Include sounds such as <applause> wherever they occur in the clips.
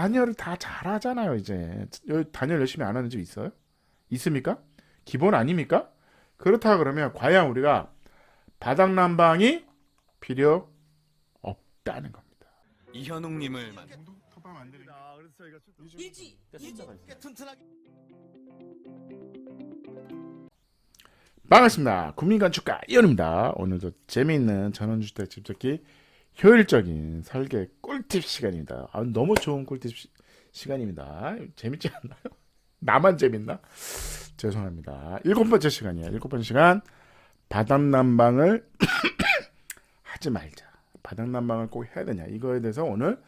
단열을 다 잘하잖아요 이제 단열 열심히 안 하는 집 있어요? 있습니까? 기본 아닙니까? 그렇다 그러면 과연 우리가 바닥 난방이 필요 없다는 겁니다. 이현웅님을 반갑습니다. 국민건축가 이현입니다. 오늘도 재미있는 전원주택 집짓기 효율적인 설계 꿀팁 시간입니다. 아, 너무 좋은 꿀팁 시, 시간입니다. 재밌지 않나요? <laughs> 나만 재밌나? 죄송합니다. 일곱 번째 시간이에요. 일곱 번째 시간 바닥 난방을 <coughs> 하지 말자. 바닥 난방을 꼭 해야 되냐? 이거에 대해서 오늘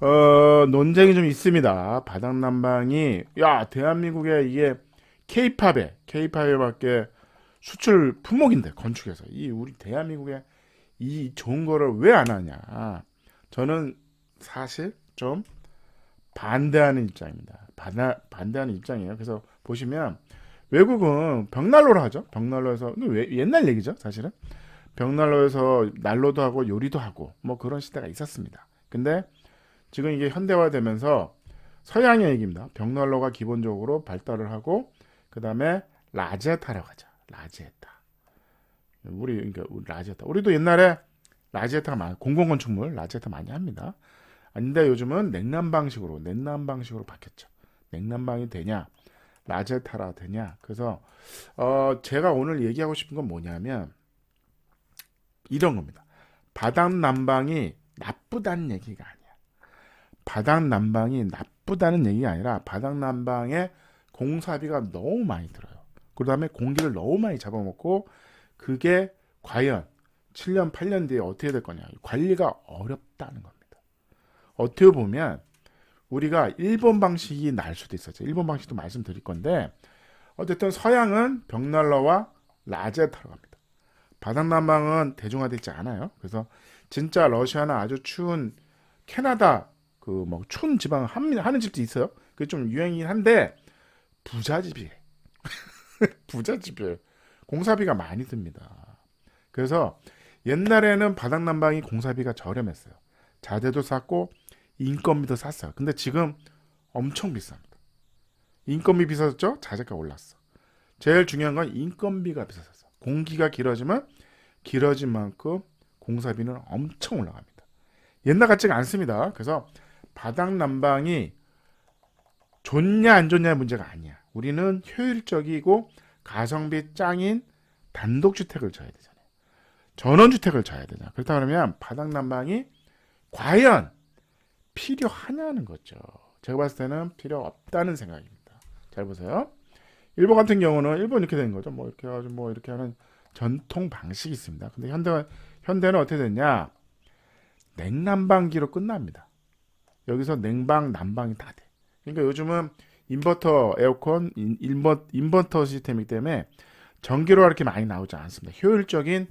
어, 논쟁이 좀 있습니다. 바닥 난방이 야 대한민국에 이게 K-팝에 K-팝에 밖에 수출 품목인데 건축에서 이 우리 대한민국에 이 좋은 거를 왜 안 하냐? 저는 사실 좀 반대하는 입장입니다. 반대, 반대하는 입장이에요. 그래서 보시면 외국은 벽난로를 하죠. 벽난로에서 옛날 얘기죠, 사실은. 벽난로에서 난로도 하고 요리도 하고 뭐 그런 시대가 있었습니다. 근데 지금 이게 현대화되면서 서양의 얘기입니다. 벽난로가 기본적으로 발달을 하고 그 다음에 라제타라고 하죠. 라제타. 우리 그러니까 우리 라제타. 우리도 옛날에 라제타가 많 공공건축물 라제타 많이 합니다. 근데 요즘은 냉난 방식으로 냉난 방식으로 바뀌었죠. 냉난방이 되냐 라제타라 되냐. 그래서 어 제가 오늘 얘기하고 싶은 건 뭐냐면 이런 겁니다. 바닥 난방이 나쁘다는 얘기가 아니야. 바닥 난방이 나쁘다는 얘기가 아니라 바닥 난방에 공사비가 너무 많이 들어요. 그 다음에 공기를 너무 많이 잡아먹고 그게 과연 7년, 8년 뒤에 어떻게 될 거냐. 관리가 어렵다는 겁니다. 어떻게 보면 우리가 일본 방식이 날 수도 있었죠. 일본 방식도 말씀드릴 건데 어쨌든 서양은 벽난로와 라제타로 갑니다. 바닥난방은 대중화되지 않아요. 그래서 진짜 러시아나 아주 추운 캐나다 그 뭐 추운 지방 한- 하는 집도 있어요. 그게 좀 유행이긴 한데 부자집이에요. <laughs> 부자집이에요. 공사비가 많이 듭니다. 그래서 옛날에는 바닥난방이 공사비가 저렴했어요. 자재도 쌌고 인건비도 쌌어요. 근데 지금 엄청 비쌉니다. 인건비 비쌌죠? 자재가 올랐어. 제일 중요한 건 인건비가 비쌌어. 공기가 길어지면 길어진 만큼 공사비는 엄청 올라갑니다. 옛날 같지가 않습니다. 그래서 바닥 난방이 좋냐 안 좋냐의 문제가 아니야. 우리는 효율적이고 가성비 짱인 단독주택을 져야 되잖아요. 전원주택을 져야 되잖아. 그렇다 그러면 바닥 난방이 과연 필요하냐는 거죠. 제가 봤을 때는 필요 없다는 생각입니다. 잘 보세요. 일본 같은 경우는 일본 이렇게 된 거죠. 뭐 이렇게 해가지고 뭐 이렇게 하는 전통 방식이 있습니다. 근데 현대 현대는 어떻게 됐냐? 냉난방기로 끝납니다. 여기서 냉방, 난방이 다 돼. 그러니까 요즘은 인버터, 에어컨, 인, 인버, 인버터 시스템이기 때문에 전기로가 이렇게 많이 나오지 않습니다. 효율적인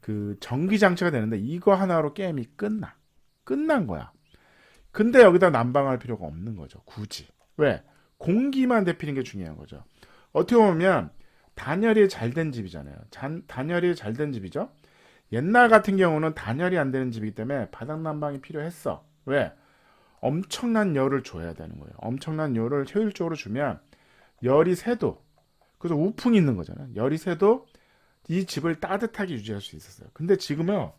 그 전기 장치가 되는데 이거 하나로 게임이 끝나. 끝난 거야. 근데 여기다 난방할 필요가 없는 거죠. 굳이. 왜? 공기만 데피는 게 중요한 거죠. 어떻게 보면 단열이 잘 된 집이잖아요. 잔, 단열이 잘 된 집이죠. 옛날 같은 경우는 단열이 안 되는 집이기 때문에 바닥 난방이 필요했어. 왜? 엄청난 열을 줘야 되는 거예요. 엄청난 열을 효율적으로 주면 열이 새도 그래서 우풍이 있는 거잖아요. 열이 새도 이 집을 따뜻하게 유지할 수 있었어요. 근데 지금은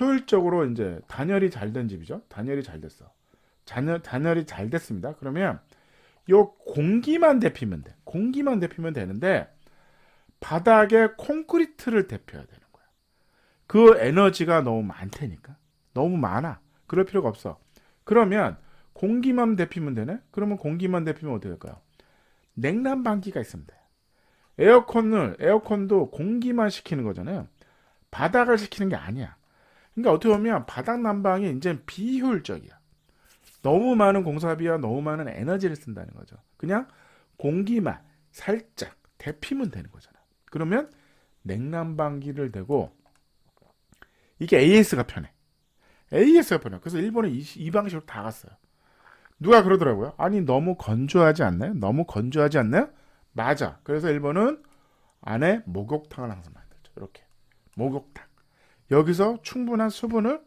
효율적으로 이제 단열이 잘 된 집이죠. 단열이 잘 됐어. 단열, 단열이 잘 됐습니다. 그러면 요 공기만 데피면 돼. 공기만 데피면 되는데 바닥에 콘크리트를 데펴야 되는 거야. 그 에너지가 너무 많다니까. 너무 많아. 그럴 필요가 없어. 그러면 공기만 데피면 되네? 그러면 공기만 데피면 어떻게 될까요? 냉난방기가 돼. 에어컨을, 에어컨도 공기만 식히는 거잖아요. 바닥을 식히는 게 아니야. 그러니까 어떻게 보면 바닥 난방이 이제 비효율적이야. 너무 많은 공사비와 너무 많은 에너지를 쓴다는 거죠. 그냥 공기만 살짝 데피면 되는 거잖아. 그러면 냉난방기를 대고 이게 AS가 편해. 편해. 그래서 일본은 이, 이 방식으로 다 갔어요. 누가 그러더라고요. 아니 너무 건조하지 않나요? 너무 건조하지 않나요? 맞아. 그래서 일본은 안에 목욕탕을 항상 만들죠. 이렇게 목욕탕. 여기서 충분한 수분을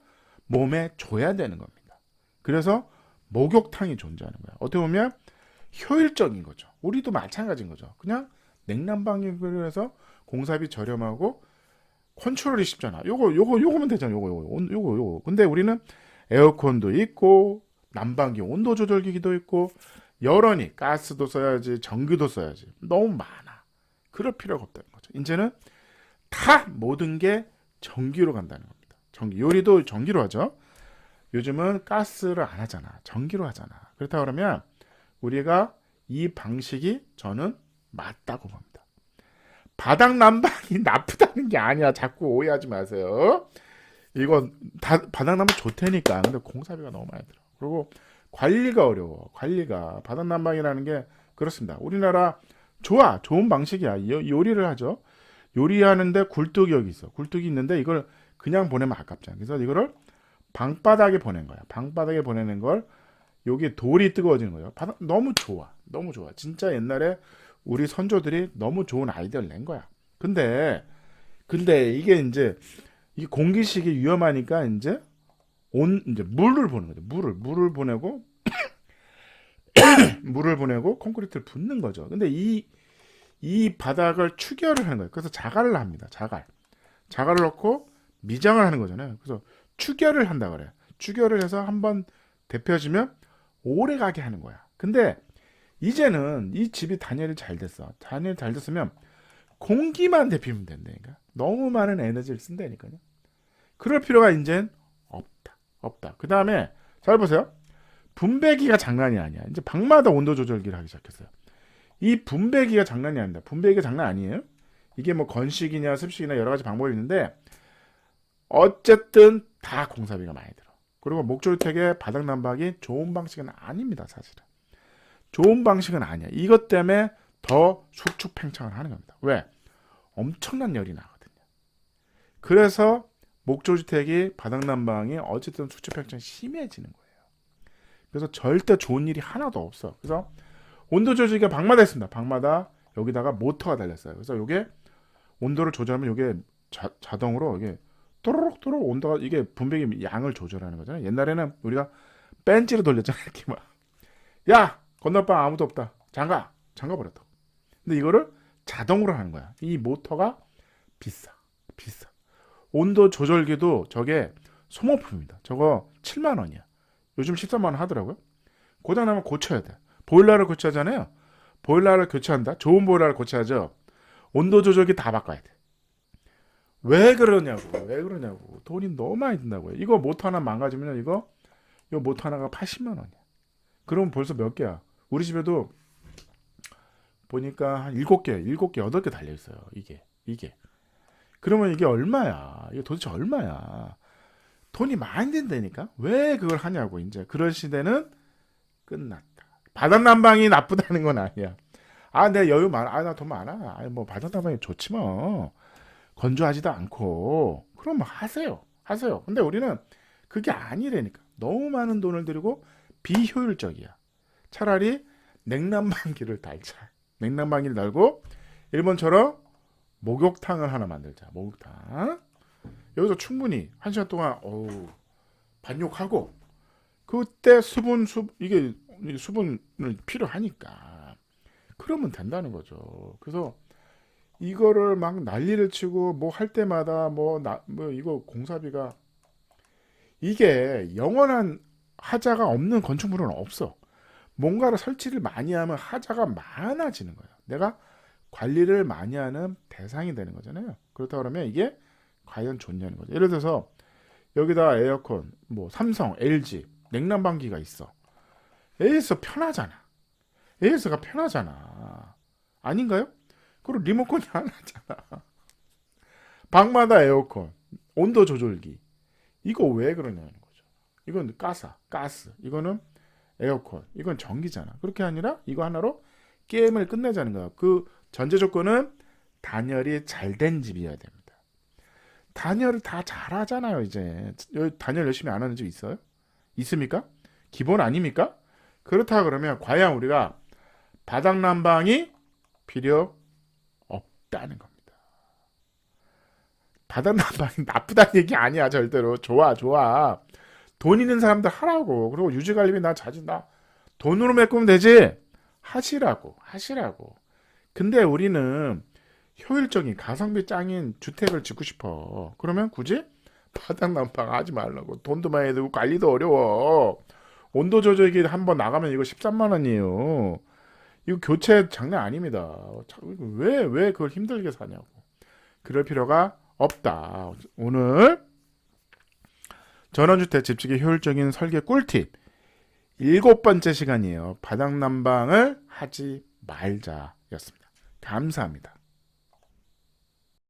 몸에 줘야 되는 겁니다. 그래서 목욕탕이 존재하는 거야. 어떻게 보면 효율적인 거죠. 우리도 마찬가지인 거죠. 그냥 냉난방기로 해서 공사비 저렴하고 컨트롤이 쉽잖아. 요거 요거 요거면 되잖아. 요거 요거 온- 요거 요거. 근데 우리는 에어컨도 있고 난방기 온도 조절기기도 있고 여러니 가스도 써야지 전기도 써야지 너무 많아. 그럴 필요가 없다는 거죠. 이제는 다 모든 게 전기로 간다는 겁니다. 전기 요리도 전기로 하죠. 요즘은 가스를 안 하잖아. 전기로 하잖아. 그렇다 그러면 우리가 이 방식이 저는 맞다고 봅니다. 바닥 난방이 <laughs> 나쁘다는 게 아니야. 자꾸 오해하지 마세요. 이건 다, 바닥 난방 좋다니까. 근데 공사비가 너무 많이 들어. 그리고 관리가 어려워. 관리가 바닥 난방이라는 게 그렇습니다. 우리나라 좋아. 좋은 방식이야. 요- 요리를 하죠. 요리하는데 굴뚝이 여기 있어. 굴뚝이 있는데 이걸 그냥 보내면 아깝잖아. 그래서 이거를 방바닥에 보낸 거야. 방바닥에 보내는 걸 여기 돌이 뜨거워지는 거예요. 바닥 너무 좋아. 너무 좋아. 진짜 옛날에 우리 선조들이 너무 좋은 아이디어를 낸 거야. 근데 근데 이게 이제 이 공기식이 위험하니까 이제 온 이제 물을 보는 거죠. 물을 물을 보내고 <coughs> 물을 보내고 콘크리트를 붓는 거죠. 근데 이 이 바닥을 추결을 하는 거예요. 그래서 자갈을 합니다. 자갈. 자갈을 넣고 미장을 하는 거잖아요. 그래서 추결을 한다 그래. 추결을 해서 한번 데펴지면 오래 가게 하는 거야. 근데 이제는 이 집이 단열이 잘 됐어. 단열이 잘 됐으면 공기만 데피면 된다니까. 너무 많은 에너지를 쓴다니까요. 그럴 필요가 이젠 없다. 없다. 그 다음에 잘 보세요. 분배기가 장난이 아니야. 이제 방마다 온도 조절기를 하기 시작했어요. 이 분배기가 장난이 아니다. 분배기가 장난 아니에요. 이게 뭐 건식이냐 습식이나 여러 가지 방법이 있는데 어쨌든 다 공사비가 많이 들어. 그리고 목조주택의 바닥 난방이 좋은 방식은 아닙니다, 사실은. 좋은 방식은 아니야. 이것 때문에 더 수축팽창을 하는 겁니다. 왜? 엄청난 열이 나거든요. 그래서 목조주택이 바닥 난방이 어쨌든 수축팽창이 심해지는 거예요. 그래서 절대 좋은 일이 하나도 없어. 그래서 온도 조절기가 방마다 있습니다. 방마다 여기다가 모터가 달렸어요. 그래서 이게 온도를 조절하면 이게 자, 자동으로 이게 또르륵 온도가 이게 분배기 양을 조절하는 거잖아요. 옛날에는 우리가 벤치로 돌렸잖아요. <laughs> 이렇게 막. 야 건너방 아무도 없다. 장가 장가 버렸다. 근데 이거를 자동으로 하는 거야. 이 모터가 비싸 비싸. 온도 조절기도 저게 소모품입니다. 저거 7만 원이야. 요즘 13만 원 하더라고요. 고장 나면 고쳐야 돼. 보일러를 고쳐야 하잖아요. 보일러를 교체한다. 좋은 보일러를 고쳐야죠. 온도 조절기 다 바꿔야 돼. 왜 그러냐고. 왜 그러냐고. 돈이 너무 많이 든다고요. 이거 모터 하나 망가지면 이거 이거 모터 하나가 80만 원이야. 그럼 벌써 몇 개야? 우리 집에도 보니까 한 7개, 7개, 8개 달려 있어요. 이게. 이게. 그러면 이게 얼마야? 이게 도대체 얼마야? 돈이 많이 든다니까? 왜 그걸 하냐고, 이제. 그런 시대는 끝났다. 바닥 난방이 나쁘다는 건 아니야. 아, 내 여유 많아. 아, 나 돈 많아. 아, 뭐 바닥 난방이 좋지 뭐. 건조하지도 않고. 그럼 뭐 하세요. 하세요. 근데 우리는 그게 아니라니까. 너무 많은 돈을 들이고 비효율적이야. 차라리 냉난방기를 달자. 냉난방기를 달고 일본처럼 목욕탕을 하나 만들자. 목욕탕. 여기서 충분히 한 시간 동안 어우 반욕하고 그때 수분 수 이게 수분을 필요하니까 그러면 된다는 거죠. 그래서 이거를 막 난리를 치고 뭐 할 때마다 뭐나뭐 이거 공사비가 이게 영원한 하자가 없는 건축물은 없어. 뭔가를 설치를 많이 하면 하자가 많아지는 거예요. 내가 관리를 많이 하는 대상이 되는 거잖아요. 그렇다 그러면 이게 과연 좋냐는 거죠. 예를 들어서 여기다 에어컨, 뭐 삼성, LG 냉난방기가 있어. AS 편하잖아. AS가 편하잖아. 아닌가요? 그리고 리모컨이 <laughs> 하나잖아. 방마다 에어컨, 온도 조절기. 이거 왜 그러냐는 거죠. 이건 가사, 가스. 이거는 에어컨. 이건 전기잖아. 그렇게 아니라 이거 하나로 게임을 끝내자는 거야. 그 전제 조건은 단열이 잘 된 집이어야 됩니다. 단열을 다 잘하잖아요, 이제. 단열 열심히 안 하는 집 있어요? 있습니까? 기본 아닙니까? 그렇다 그러면 과연 우리가 바닥 난방이 필요 없다는 겁니다. 바닥 <laughs> 난방이 나쁘다는 얘기 아니야, 절대로. 좋아, 좋아. 돈 있는 사람들 하라고. 그리고 유지 관리비 나나 돈으로 메꾸면 되지. 하시라고. 하시라고. 근데 우리는 효율적인 가성비 짱인 주택을 짓고 싶어. 그러면 굳이 바닥 난방 하지 말라고. 돈도 많이 들고 관리도 어려워. 온도 조절기 한 번 나가면 이거 13만 원이에요. 이거 교체 장난 아닙니다. 왜 왜 그걸 힘들게 사냐고. 그럴 필요가 없다. 오늘 전원주택 집주기 효율적인 설계 꿀팁 일곱 번째 시간이에요. 바닥 난방을 하지 말자였습니다. 감사합니다.